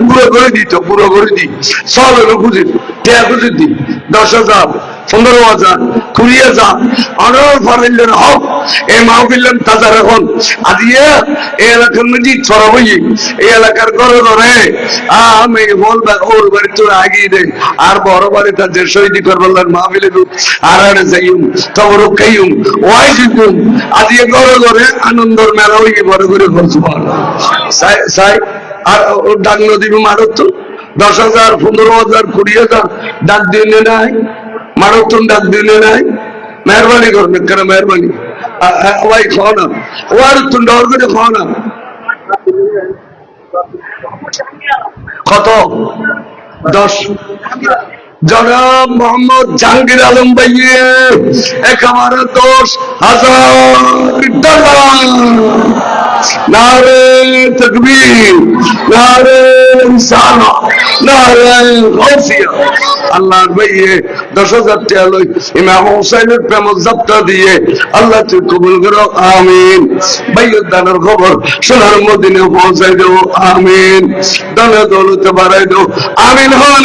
পুরো করে দিত পুরো করে দি সব টেয়া খুঁজে দি দশ হাজার পনেরো হাজার কুড়ি হাজার ফারাইলেন হক তাজার এখন এই এলাকার ছড়াবই এই এলাকার ঘরে আমি ওর বাড়ি তোর আগিয়ে দে আর বড় বাড়ি তার যে শহীদি করবেন মাহফিলে আর আরে যাইম তবর খাইম ওয়াই জিতুম আজিয়ে ঘরে ঘরে আনন্দর মেলা হই বড় করে খরচ সাই সাই আর দশ হাজার, পনেরো হাজার, কুড়ি হাজার, ডাক দিনে নাই। ডাক দিনে নাই। মেহরবানি করবেন কেন মেহরবানি? না। ওয়ার তুন ডর করে খাও না। কত? দশ। জনাব মোহাম্মদ জাহাঙ্গীর আলম ভাইয়ে একেবারে দশ হাজার ডলার নারে তকবীর, নারে সানা নারে গৌসিয়া আল্লাহর ভাইয়ে দশ হাজার টাকা লই ইমাম হোসেনের প্রেম জাপ্তা দিয়ে আল্লাহ তুই কবুল করো, আমিন। ভাইয়ের দানের খবর সোনার মদিনে পৌঁছাই দেবো আমিন। দানে দৌলতে বাড়াই দেবো আমিন হন।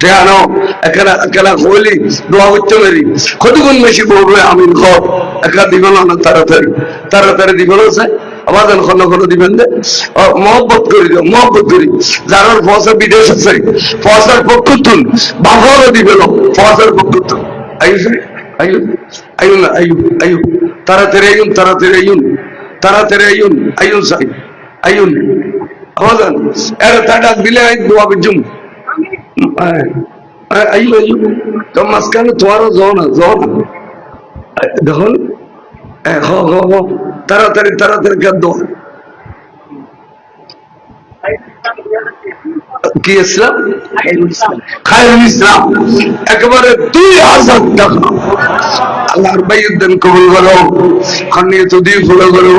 টিয়ানো এখানে এখানে হইলি দোয়া করতে পারি। কতক্ষণ বেশি বলবে, আমিন খ একা দিব না তাড়াতাড়ি। তাড়াতাড়ি দিব না স্যার আমাদের খন খন দিবেন মহব্বত করি দিও মহব্বত করি। ফসা বিদেশ আছে ফসার পক্ষ তুন দিবেন ফসার পক্ষ তুন আইসে ayun ayun ayun ayun তাড়াতাড়ি ayun তাড়াতাড়ি ayun ayun সাই ayun আওয়াজান এর টাটা দিলে দোয়া বিজুম তো মাসখানে তোমারও যাও না যাও না। দেখুন? হ হ হ তাড়াতাড়ি তাড়াতাড়ি কার দোয়া কি ইসলাম খায়রুল ইসলাম একেবারে দুই হাজার টাকা। আল্লাহর বাইয়ের দেন কবুল করো খানিয়ে তো দিয়ে ফুলে করো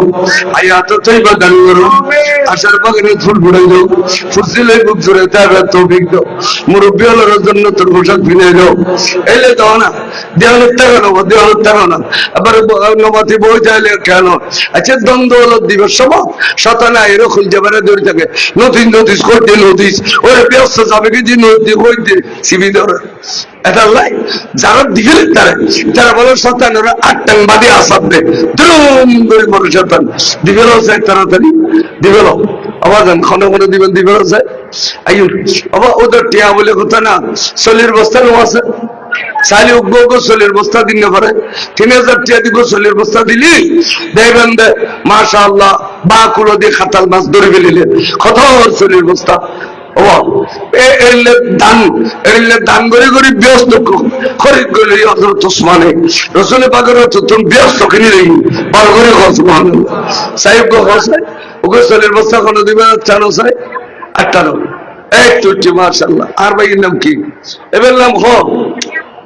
আয়াত তৈবা দান করো, আশার বাগানে ফুল ফুড়ে দাও ফুসিলে বুক ধরে তার তৌফিক দাও, মুরব্বী হলোর জন্য তোর পোশাক কিনে দাও। এলে দাও না, দেওয়ালের টাকা নেব দেওয়ালের টাকা না আবার নবাতি বই চাইলে কেন? আচ্ছা দ্বন্দ্ব হলো দিবস সময় শতানা এরকম যাবারে দৌড়ে থাকে নতুন নোটিশ করতে নোটিশ ওরে ব্যস্ত যাবে কি নদী হইতে সিবি ধরে। এটা যারা তারা বলে শতান ওরা বাদে দ্রুম শতান দিবেল যায় তাড়াতাড়ি আবার ক্ষণ ক্ষণ দিবেন দিবেল যায় কথা বস্তা বস্তা টিয়া দিব বস্তা আল্লাহ বা কুলো দিয়ে খাতাল মাছ ধরে ফেলিলে কত চলির বস্তা। এলে দান এলে দান করে করে ব্যস্ত করে। হযরত পাকের তুমি ব্যস্ত কিনে দেই বড় করে ওসমান সাহেব গো হোসেন ওকে চলির বস্তা কোন দিবে চানো সাহেব। আটানো এই চুটি মাশাআল্লাহ। আর ভাইয়ের নাম কি? এবার নাম হ।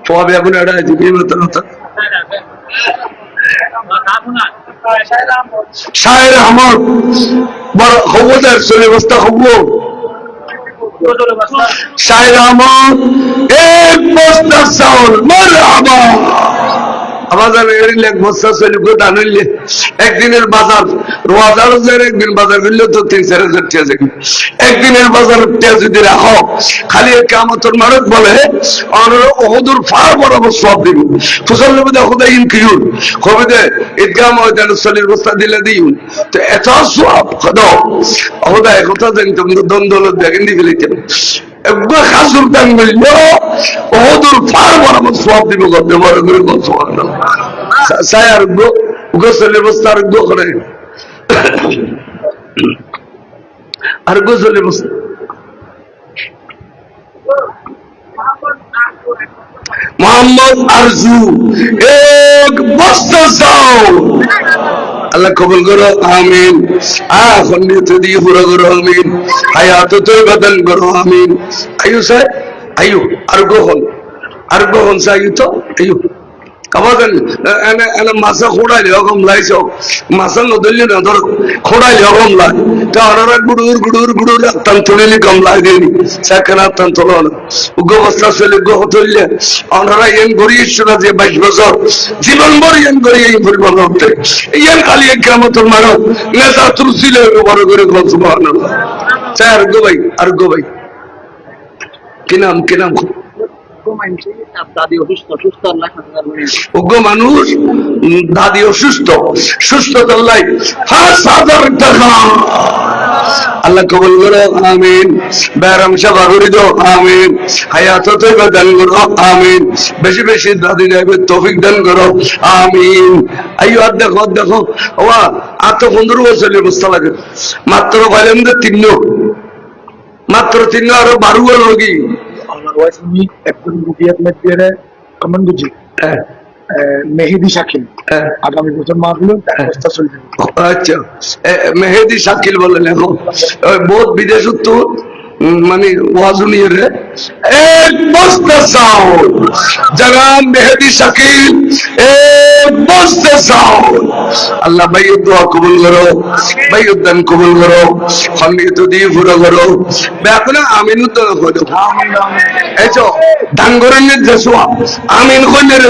তবে এখন এটা দিবি মতো শায়ের আমার বড় খবরদার চলে বস্তা খবর শায়ের আমার এক বস্তা চাউল মার একদিনের বাজার, রোয়াজার হাজার একদিন বাজার করলে তো তিন, চার হাজার টিয়া একদিনের বাজার টিয়া যদি রাখো, খালি কামতর মারক বলে, আর ওহুদুর ফার বরাবর সব দিব। ফসল কবে দে, ঈদগাহ চলির বস্তা দিলে দিই তো এত সব দাও ওহুদা একথা জানতাম, দ্বন্দ্ব দেখেন ফেলিতাম একবার খাসুর দান বলল ওহুদুর ফার বরাবর সব দিব বড় করে গল্প বস্তা মোহাম্মদ আরজু, এক বস্তা চাও আল্লাহ কবুল করো, আমিন। এখন নিতে দিয়ে পুরো করো, আমিন। হায়াত তো বদল করো, আমিন। আয়ু স্যার আয়ু, আর গ্রহণ। আর গ্রহণ চাই তো আয়ু। কাবাজান এনে এনে মাছে খোড়াইলে হকম লাইছ মাছে নদলি না, ধর খোড়াইলে হকম লাই। তা ওনারা গুড়ুর গুড়ুর গুড়ুর আত্তান তুলিলি কম লাই দেনি সেখান আত্তান তোলো না বস্তা চলে গো তুললে ওনারা এন গড়িয়ে শোনা যে বাইশ বছর। জীবন ভর এন গড়িয়ে এই পরিবার হতে ইয়ান খালি এক গ্রামতর মারো নেতা তুলছিল বড় করে গো সুবহানাল্লাহ। আর গো ভাই, আর গো ভাই। কি নাম কি নাম? দাদি আমিন। দান বেশি বেশি দাদি দান করো, আমিন। আর দেখো দেখো। ওয়া, আর পনেরো অবস্থা লাগে। মাত্র যে তিন। মাত্র তিন আরও বারো গেল واسمي একজন মিডিয়ার মেডিয়ারে কমন গুজি মেহেদি শাকিল। হ্যাঁ। আগামী বছর মাহফিল হ্যাঁ। আচ্ছা। মেহেদি শাকিল বলে এখন বহুত বিদেশ উত্তর। মানে ওয়াজুনিয়রে এক বস্তা চাউল। জানান মেহেদি শাকিল। এক বস্তা চাউল। আল্লাহ ভাইয়ের দোয়া কবুল করো, ভাইয়ের দান কবুল করো খন্ডিত দিয়ে পুরো করো। ব্যাপারে আমিনও তো করো এই তো দান যে সোয়াব আমিন। কইলে রে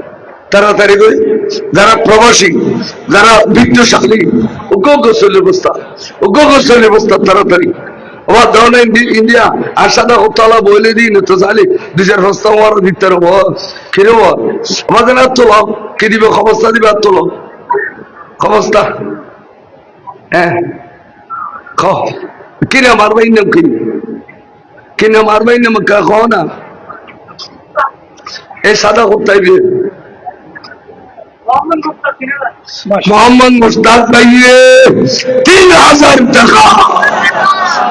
তাড়াতাড়ি করে যারা প্রবাসী, যারা বিদ্যুশালী উগ্র গোসল অবস্থা উগ্র গোসল অবস্থা তাড়াতাড়ি। আবার ধরনের ইন্ডিয়া আশাটা উত্তলা বলে দিই না তো জানি দুজার হস্তা হওয়ার ভিতরে ফিরে আমাদের আর তোলো কি দিবে খবস্তা দিবে আর তোলো খবস্তা হ্যাঁ। খ। নাম না? সাদা কোথায় মোহাম্মদ মুস্তাক ভাইয়ে, তিন হাজার টাকা।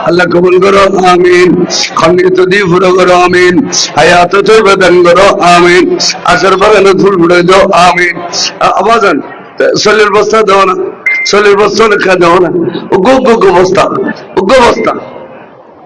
আল্লাহ কবুল করো, আমিন। খন্ডিত দিয়ে পুরো করো, আমিন। হায়াত তৈ বেদন করো, আমিন। আসার বাগানে ধুল ফুড়ে দাও, আমিন। আবাজান শরীর বস্তা দাও না শরীর বস্তা লেখা দাও না। উগ্র উগ্র বস্তা উগ্র বস্তা।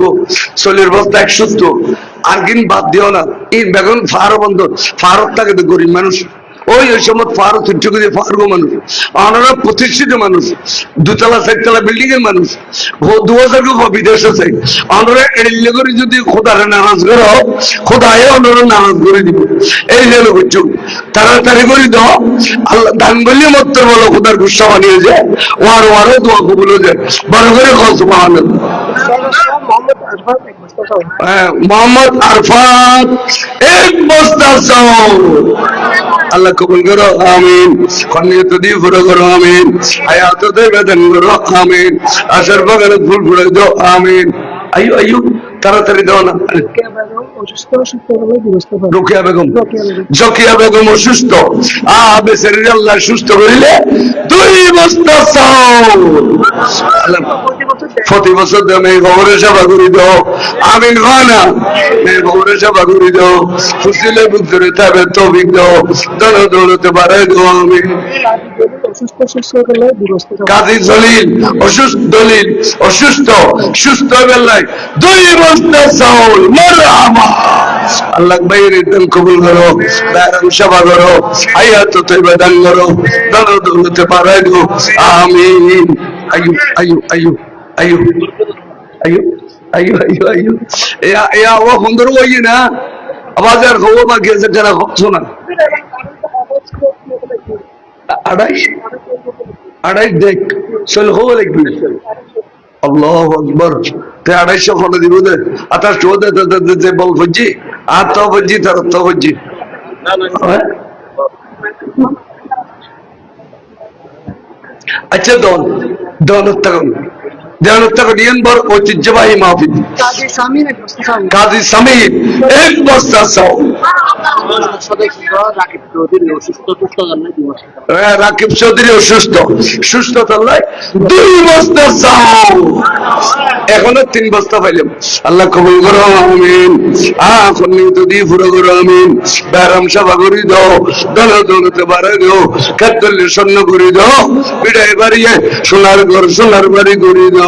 গো চলের বস্তা একসত্তর আর বাদ দিও না, এই বেগুন ফারো বন্ধ ফারত থাকে তো গরিব মানুষ ওই ওই সময় ফারত উচ্চক দিয়ে ফারগো মানুষ। আমরা প্রতিষ্ঠিত মানুষ। দুতলা চারতলা বিল্ডিং এর মানুষ দু হাজার বিদেশ আছে। আমরা এড়িয়ে করে যদি খোদারে নারাজ করো খোদায় আমরা নারাজ করে দিব। এই যেন বুঝছ তাড়াতাড়ি করে দাও। আল্লাহ দান বলি মত্ত বলো খোদার গুসা বানিয়ে যায় ওয়ার ওয়ারও দোয়া কবুল হয়ে যায়। বড় করে এক বস্তা হ্যাঁ, মোহাম্মদ আরফাত। এক বস্তা চাউল। আল্লাহ কবুল করো আমিন। খন্ডিত দিয়ে পুরো করো আমিন। হায়াত করো আমিন। আশার বাগানে ফুল ফুলে দাও আমিন। আয়ু আয়ু তাড়াতাড়ি দাও না। রুকিয়া বেগম। জকিয়া বেগম অসুস্থ। আ বেচারি আল্লাহ সুস্থ করিলে দুই বস্তা চাউল। প্রতি বছর দামে খবরের সেবা করি দাও। আমিন হয় না এই খবরের সেবা করি দাও। ফুসিলে বুদ্ধরে তাবে তবিক দাও। দল দৌড়তে পারে দাও আমি কাজী জলিল, অসুস্থ দলিল, অসুস্থ, সুস্থ বেলায় দুই বস্তা চাউল মারহাবা আল্লাহ ভাইয়ের একদম কবুল করো ব্যারাম সেবা করো, হায়াত তৈবা দান করো। দল দৌড়তে পারে গো আমিন। আয়ু আয়ু আয়ু। ايوه ايوه ايوه আড়াইশো খন্ড দিব দে আতা শো দে তো ফজি তার তো ফজি আচ্ছা দন তখন ঐতিহ্যবাহী মাহফিল। কাজী এক বস্তা চাউল সামির এক বস্তা চাও। রাকিব চৌধুরী অসুস্থ সুস্থ জন্য দিবস হ্যাঁ, রাকিব চৌধুরী অসুস্থ। সুস্থ তাল্লাই দুই বস্তা চাও। এখনও তিন বস্তা পাইলাম। আল্লাহ কবুল করো আমিন। এখন দিয়ে পুরো করো আমিন। ব্যারাম সভা করি দাও দল দলতে বাড়াই দাও কাতলে স্বর্ণ করে দাও বিদায় বাড়িয়ে সোনার ঘর সোনার বাড়ি করে দাও।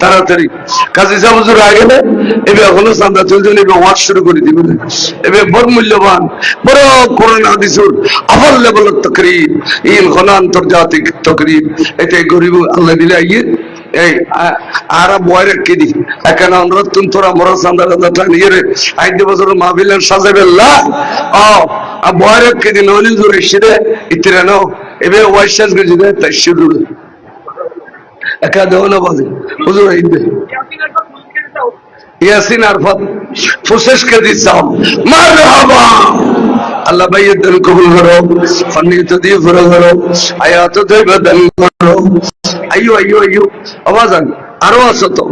তাড়াতাড়ি। কাজী আগে না এখনও চান্দা চলছে শুরু করে এবার বড় মূল্যবান, বড় করোনা হাদিসুর আবার লেভেলের তকরির ইন ঘন আন্তর্জাতিক তকরির। এটা গরিব আল্লাহ দিলে আইয়ে, এই আর বয়ের কেদি এখানে অনুরোধ তুমি তোরা মরা চান্দা চান্দা টান ইয়ে আইতে বছর মাহবিলের সাজাবে লা ও বয়ের কেদি নলি জোরে সিদে ইতিরে নাও। এবার ওয়াইশাস গেছি তাই শুরু একা দেও না বাজে। হুজুর আইতে ইয়াসিন আরফাত ফুসেস কে দিছাম মারহাবা আল্লাহ ভাইয়ের দান কবুল করো ফান্নিত দিয়ে ফুরো করো আয়াত দৈব দান করো। আইয়ো আইয়ো আইয়ো। আওয়াজান আরও আছো তো।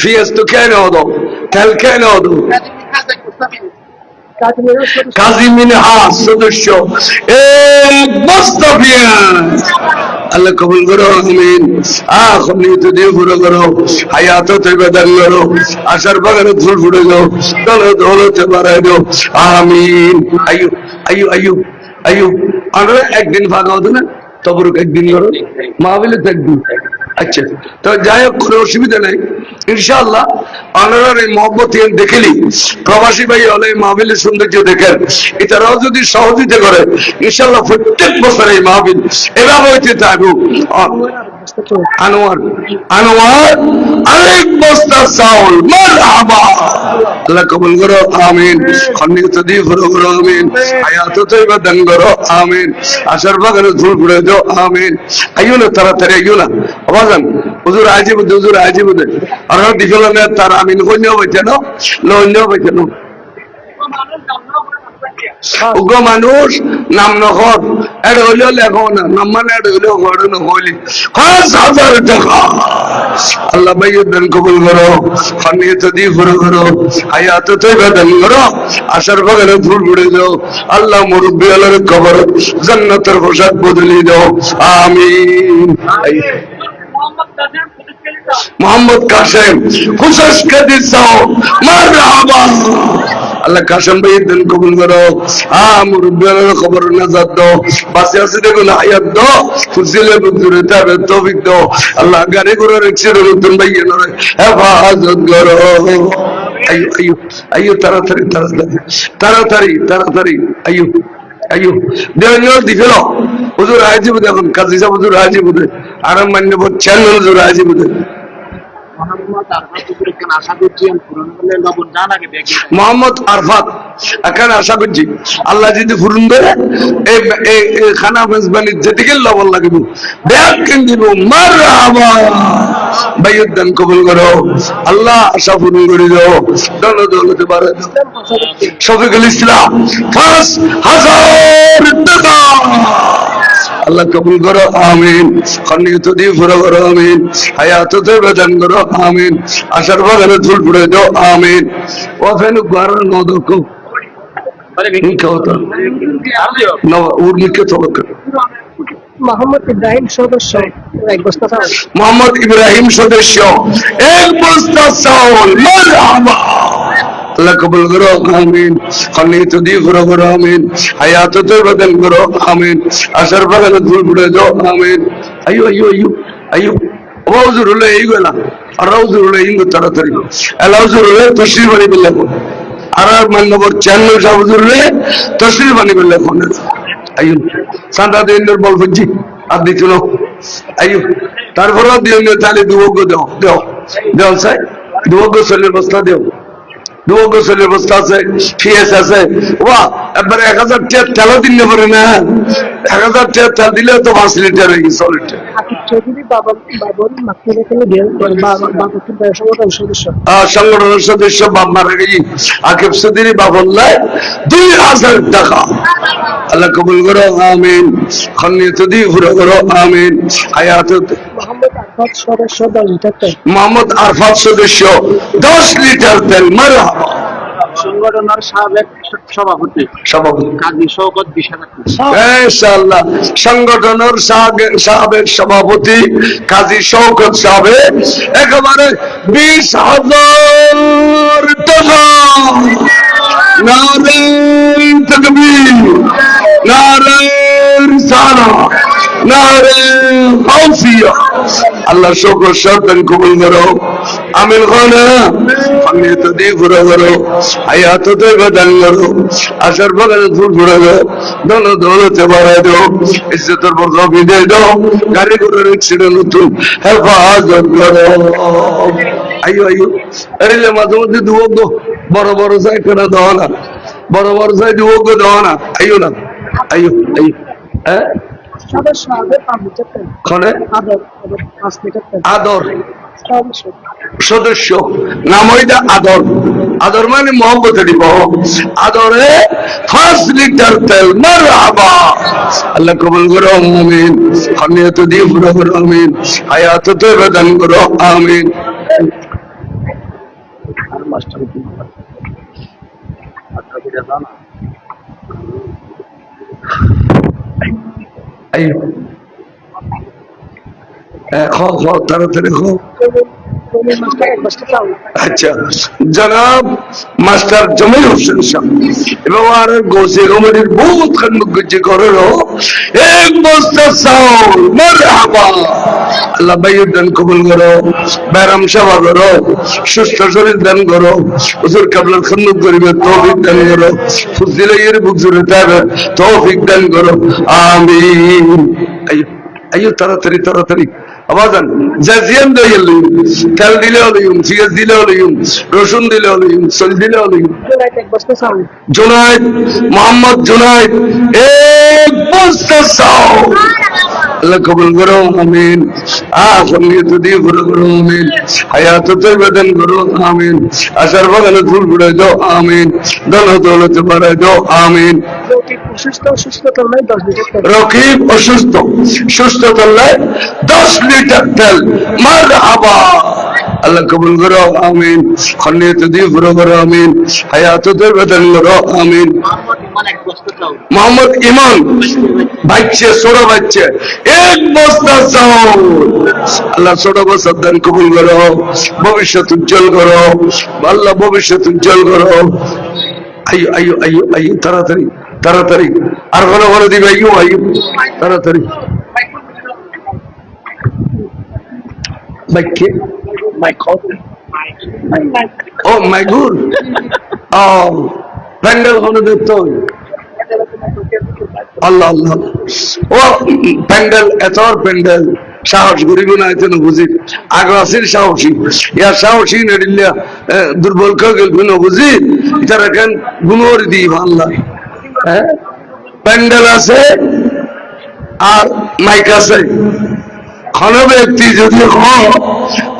ফিয়াস তো কেন হদো তেল কেন হদো কাজী মিনহা সদস্য। এক বস্তা আল্লাহ কবুল করো, আমিন। এখন নিতে দিয়ে পুরো করো, হায়াত তৈবে দান করো, আশার বাগানে ফুল ফুটে দলে বাড়াই দাও। আমিন। আয়ু আয়ু আয়ু আয়ু। আমরা একদিন ফাঁকা হতো না? তবরুক একদিন করো মাহবিলে একদিন। আচ্ছা তো যাই হোক, কোনো অসুবিধা নেই। ইনশাআল্লাহ আপনারা এই মহব্বত দেখেলি প্রবাসী ভাই হলে মাহবিলের সৌন্দর্য দেখেন। এটারাও যদি সহযোগিতা করে, ইনশাআল্লাহ প্রত্যেক বছর এই মাহবিল এভাবে হইতে থাকব আনোয়ার আনোয়ার আরেক বস্তা চাউল মারহাবা। আল্লাহ কবুল করো আমিন। খন্ডিত দিয়ে ফুরো করো আমিন। হায়াত তৈবা দান করো আমিন। আশার বাগানে ধুল ফুড়ে দাও আমিন। আইও না তাড়াতাড়ি আইও না আবাজান হুজুর আজি বুঝে হুজুর আজি বুঝে আর দিগল না তার আমিন কইনেও বাইতে না লইনেও বাইতে না। উগ্র মানুষ নাম নখর এটা হইলেও লেখো না নাম মানে এটা হইলেও ঘরে নহলি পাঁচ হাজার টাকা আল্লাহ ভাইয়ের দান কবুল করো খানিয়ে তো দিয়ে ঘুরে করো হায়াত তো দান করো আশার বাগানে ফুল ফুড়ে দাও আল্লাহ মুরব্বী আল্লাহর পোশাক বদলি দাও আমিন মোহাম্মদ কাসেম খুশাস কাদির সাও মারহাবা আল্লাহ কাসেম ভাই দিন কবুল করো। আ মুরব্বী আল্লাহর খবর নাজাত দাও। বাসে আছে দেখুন, হায়াত দাও। ফুজিলে বুজুরে তাবে তৌফিক দাও। আল্লাহ গাড়ি করে রিক্সা নতুন ভাই হেফাজত করো। তাড়াতাড়ি তাড়াতাড়ি তাড়াতাড়ি তাড়াতাড়ি দিছিল হুজুর দেখুন কাজী সাহেব হুজুর আজিব আরাম মান্য বলছেন, হুজুর আজিব মোহাম্মদ মোহাম্মদ আরফাত এখানে আশা করছি আল্লাহ যদি ফুরুন এই খানা মেজবানির যেদিকে লবণ লাগবে, ব্যাগ কিন দিব মার দান কবুল করো, আল্লাহ আশা পূরণ করে দাও। দল দৌলতে পারে শফিকুল ইসলাম, পাঁচ হাজার আল্লাহ কবুল করো আমিন। খন্ডিত দিয়ে ফুরো করো আমিন। হায়াত বেদান করো আমিন। আশার বাগানে ফুল ফুড়ে দাও আমিন। ও ফেন ঘর নদক মোহাম্মদ ইব্রাহিম সদস্য এক বস্তা মোহাম্মদ ইব্রাহিম সদস্য এক বস্তা চাউল আল্লাহ কবুল করো, আমিন। খন্ডিত দিয়ে ফুরো করো আমিন। হায়াত বেদান করো, আমিন। আশার বাগানে ফুল ফুড়ে দাও আমিন। আয়ো আয়ো আয়ো আয়ো। হুজুর হলো এইগুলা আর হুজুর হলো ইঙ্গ তাড়াতাড়ি। এলা হুজুর হলো তসির বাড়ি আর মান্যবর চেয়ারম্যান সাহেব হুজুরে তসরির বাণী করলে ফোনে আইন সাদা দিন বল বুঝছি আর দিছিল আইন তারপরেও দিও তাহলে দুবগ্য দেও দেও। দেও সাই দুবগ্য শরীরের বস্তা দেও। দুবগ্য শরীরের বস্তা আছে, ফিএস আছে। ওয়া একবারে এক হাজার টিয়ার তেলও দিন পারে না। এক হাজার তেল দিলে তো পাঁচ লিটার হয়ে গেছে লিটার সংগঠনের সদস্য? বাপ মারা গেছি। আকিব সুদিনী দুই হাজার টাকা। আল্লাহ কবুল করো আমিন। দি ঘুরে করো আমিন। হায়াত মোহাম্মদ আরফাত সদস্য দশ লিটার তেল মারা সংগঠনের সাবেক সভাপতি। সভাপতি। কাজী শওকত বিশ ইনশাআল্লাহ। সংগঠনের সাবেক সভাপতি কাজী সাহেব একেবারে বিশ হাজার টাকা। নারে তকবীর নারে রিসালা নারে আল্লাহ শকর সরকার কবুল করো। আমিন খানা আমি তো দিয়ে ঘুরে করো আয়াত তো বদল করো। আসার বাগানে ফুল ঘুরে গো দল দৌলতে বাড়াই দাও ইজ্জতের বরকা বিদায় দাও গাড়ি করে রিক্সিটা নতুন হেফাজত করো। আইও আইও আরে মাঝে মধ্যে দুয়োগ বড় বড় চাই কেনা দেওয়া না বড় বড় চাই দুয়োগ দেওয়া না আইও না আইও আইও হ্যাঁ? আদর। সদস্য, নাম হইটা আদর। আদর মানে মোহাম্মদ দিব আদরে পাঁচ লিটার তেল মার হাবা আল্লাহ কবুল করো, আমিন। হামিয়াত দিয়ে পুরো করো, আমিন। হায়াত তো বেদান করো, আমিন। আর এক আচ্ছা এক কবুল করো, ব্যারাম সেবা করো, সুস্থ শরীর দান করো, হুজুর কাবলার করিবে, তৌফিক দান করো, ফুজিলাইয়ের যাবে তৌফিক দান করো আইয়ো আইয়ো তাড়াতাড়ি তাড়াতাড়ি। আবাজান জাজিয়ান দিয়ে লইম তেল দিলেও লইম পিঁয়াজ দিলেও লইম রসুন দিলেও লইম সল দিলেও লইম জোনাইতে এক বস্তা চাউল জুনাইদ মোহাম্মদ জুনাইদ এক বস্তা চাও আল্লাহ কবুল করো আমিন সঙ্গে তো দিয়ে ঘুরে করো আমিন হায়াত তো বেদন করো আমিন আশার বাগানে ফুল ফুড়ে দাও আমিন দল দৌলতে বাড়াই দাও আমিন রোগী অসুস্থ অসুস্থ করলে দশ লিটার তেল রকিব অসুস্থ সুস্থ করলে দশ লিটার তেল মার হাবা আল্লাহ কবুল করো আমিন খন্ডিত দিয়ে ঘুরো করো আমিন হায়াত তো বেতন করো আমিন মোহাম্মদ ইমান বাচ্চা ছোট বাচ্চা। এক বস্তা চাউল। আল্লাহ ছোট বস্তা দান কবুল করো। ভবিষ্যৎ উজ্জ্বল করো। আল্লাহ ভবিষ্যৎ উজ্জ্বল করো। আইয়ো আইয়ো আইয়ো আইয়ো তাড়াতাড়ি তাড়াতাড়ি। আর ঘন ঘন দিবে আইয়ো আইয়ো তাড়াতাড়ি। বাইকে মাইক ও মাই গুড ও প্যান্ডেল ঘন দেখতে হবে আল্লাহ আল্লাহ। ও প্যান্ডেল এত প্যান্ডেল সাহস গরিব না এত বুঝি। আগ্রাসীর সাহসী। ইয়া সাহসী নেডিল্লা দুর্বল কে গেল গুণ বুঝি। ইতারা কেন গুণর দি আল্লাহ প্যান্ডেল আছে আর মাইক আছে। কোন ব্যক্তি যদি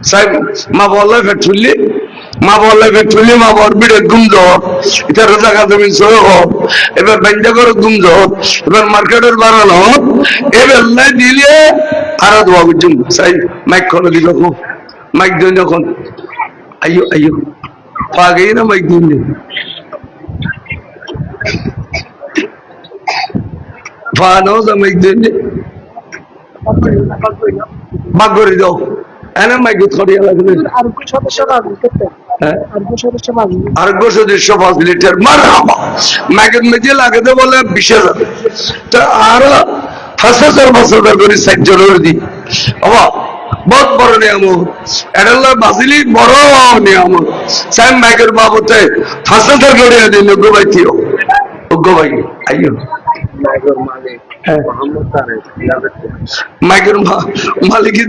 সাই মা বললে ফের চুললি মা বললে ফের চুললি মা বর বিড়ে গুম জর এটা রোজা কাজমি সহ এবার ব্যাংকা করে গুম জর এবার মার্কেটের বাড়ানো এবার লাই দিলে আর দোয়া বুঝুন সাই মাইক দিবে খুব মাইক দিন মাইক দিন ভাগ করে দাও। আরোগ্য সদস্য হ্যাঁ? সদস্য পাঁচ লিটার মার হাবা মেজে লাগাতে বলে বিশ হাজার তা আর পাঁচ হাজার পাঁচ হাজার করে ষাট জনের দি। বাবা বহুত বড় নিয়ামত এটা বাজিলি বড় নিয়ামত সাইম ম্যাগের বাবতে পাঁচ হাজার করে দিন থিও গোবাই আইও। নাগর মালিক। মাইকের মালিকে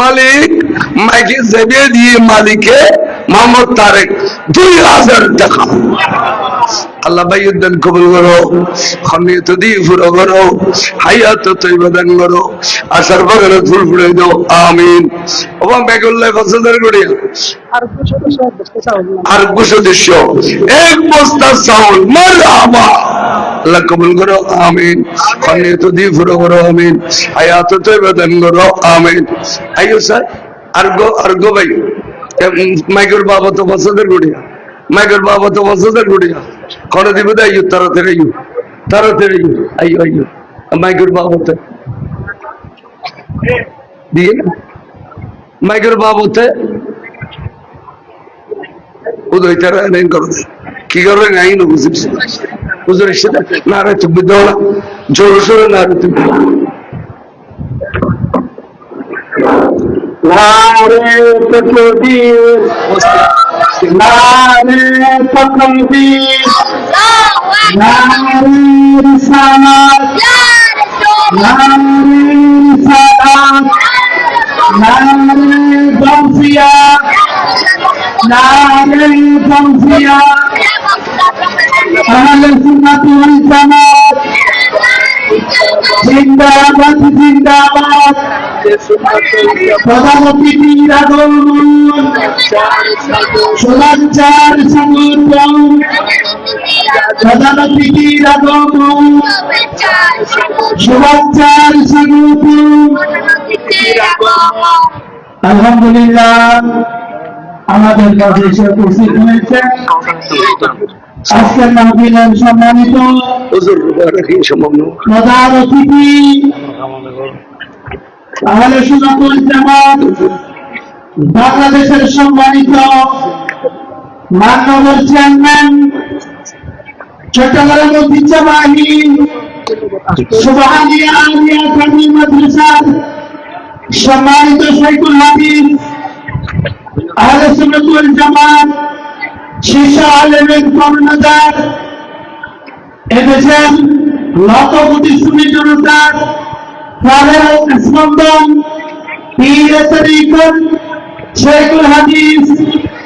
মালিক মাইকে দিয়ে মালিকে মোহাম্মদ তারেক দুই হাজার টাকা। আল্লাহ ভাই উদ্যান কবুল করো খমিয়ত দিয়ে ফুরো করো হাইয়াত তৈব দান করো আশার বাগানে ফুল ফুলে দাও আমিন। ওবা বেগুল্লাহ চাউল। না। আর সদস্য এক বস্তা চাউল মারহাবা আল্লাহ কবুল করো আমিন। খনিয়ত দিয়ে ফুরো করো আমিন। হায়াত তৈবা দান করো আমিন। আইও স্যার আর গো আর গো ভাই মাইকের বাবা তো পছন্দের গুড়িয়া। মাইকের বাবা তো গুড়িয়া। করে দিবে তো আইও তাড়াতাড়ি আইও তাড়াতাড়ি আইও আইও আইও মাইকের বাবা তো দিয়ে মাইকের বাবতে। উদয় তারা নেন করো কি করবে নাই না বুঝিস হুজুরের সাথে না রে তুমি জোর সোরে তুমি নারে তকবীর নারে রিসালাত নারে রিসালাত নারে গমসিয়া নারে গমসিয়া আহলে সুন্নাত ওয়াল জামাত জিন্দাবাদ জিন্দাবাদ। আলহামদুলিল্লাহ আমাদের কাছে এসে উপস্থিত হয়েছে। আজকের মাহফিলের সম্মানিত? প্রধান অতিথি। আহলে সুন্নাতুল জামাত। বাংলাদেশের সম্মানিত মাননীয় চেয়ারম্যান, চট্টগ্রাম ঐতিহ্যবাহী সম্মানিত হাদিস আহলে সুন্নাতুল জামাত শীর্ষ আলেমের কর্ণধার এদেশের লক্ষ কোটি জনতার স্পন্দন পীর তরিকত শেখুল হাদিস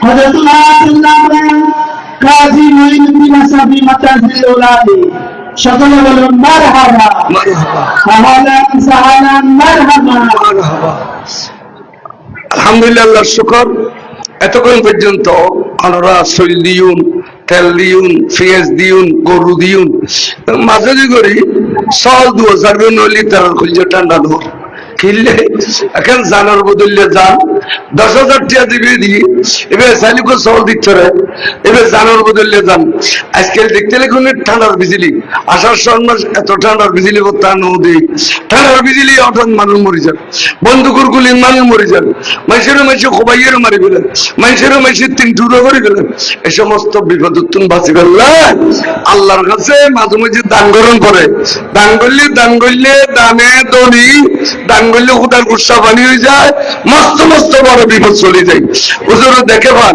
হযরতুল আব্দুল্লাহ কাজী মঈনুদ্দিন আসাবি মাতাজিল উলাদি সকলে বলুন মারহাবা। মারহাবা। আহলান সাহালান মারহাবা মারহাবা। আলহামদুলিল্লাহ আল্লাহর শুকর। এতক্ষণ পর্যন্ত আলোরা শৈল দিউন, তেল দিউন পেঁয়াজ দিউন, গরু দিউন, মাঝে করি, সল দু হাজার নলি তার খুঁজে ঠান্ডা ধর। কিনলে এখন জানার বদলে যান, দশ হাজার টিয়া দিবে দিয়ে, এবার সাইলিকো সল দিচ্ছে রে। এবার জানার বদলে যান। আজকাল দেখতে লেখুন ঠান্ডার বিজলি। আসার এত ঠান্ডার বিজলি নদী ঠান্ডার বিজলি মানুষ মরে যান বন্দুকুর গুলি মানুষ মরে মানুষের খোবাইয়েরও মারি ফেলেন মানুষেরও মানুষের তিন টুকরো করে এই সমস্ত বিপদ উত্তম বাঁচি আল্লাহর কাছে মাঝে মাঝে দান গ্রহণ করে দান করলে দান করলে দানে দনি, দান করলে খুদার গুসা পানি হয়ে যায়। মস্ত মস্ত বড় বিপদ চলে যায়। হুজুর দেখে পান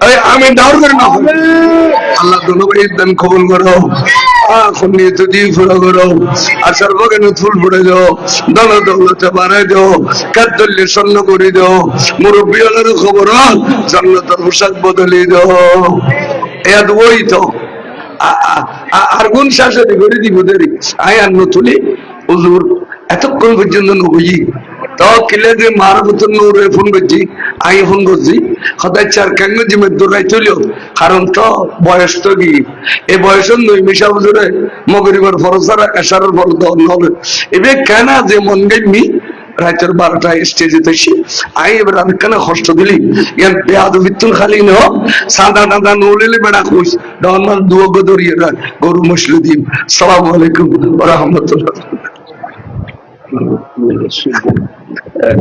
আমি ডাউর করি না আল্লাহ দুনবাই দেন কবুল করো। এখন নিয়ে তো দিয়ে ফুরা করো আসার বাগানে ফুল ফুটে যাও দল দৌলতে বাড়াই দাও কাদ্দল্যে স্বর্ণ করে দাও মুরব্বী হলের খবর জান্নাতের পোশাক বদলে দাও এদ ওই তো। আ- আ- আ- আর গুণ শাসনে করে দিব দেরি। আই আর নতুলি। হুজুর এতক্ষণ পর্যন্ত নবই তো কিলে যে ফোন করছি ফোন করছি। সদায় চার কেন জিমে দৌড়াই চলিও কারণ তো বয়স তো কি? এই বয়সের নই মিশা বুঝরে মগরিবার ফরসার এসারের ফল দল নবে এবার কেন যে মন গাইমি রাতের বারোটা স্টেজে তেছি আই এবার আমি কেন কষ্ট দিলি? ইয়ান পেয়াদ বিত্তুন খালি ন সাদা দাদা নলিলে বেড়া খুশ। ডন মাল দুয়া গদরিয়ে রাখ। গরু মশলু দিন। সালাম আলাইকুম Figlio del suo eh,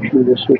figlio del suo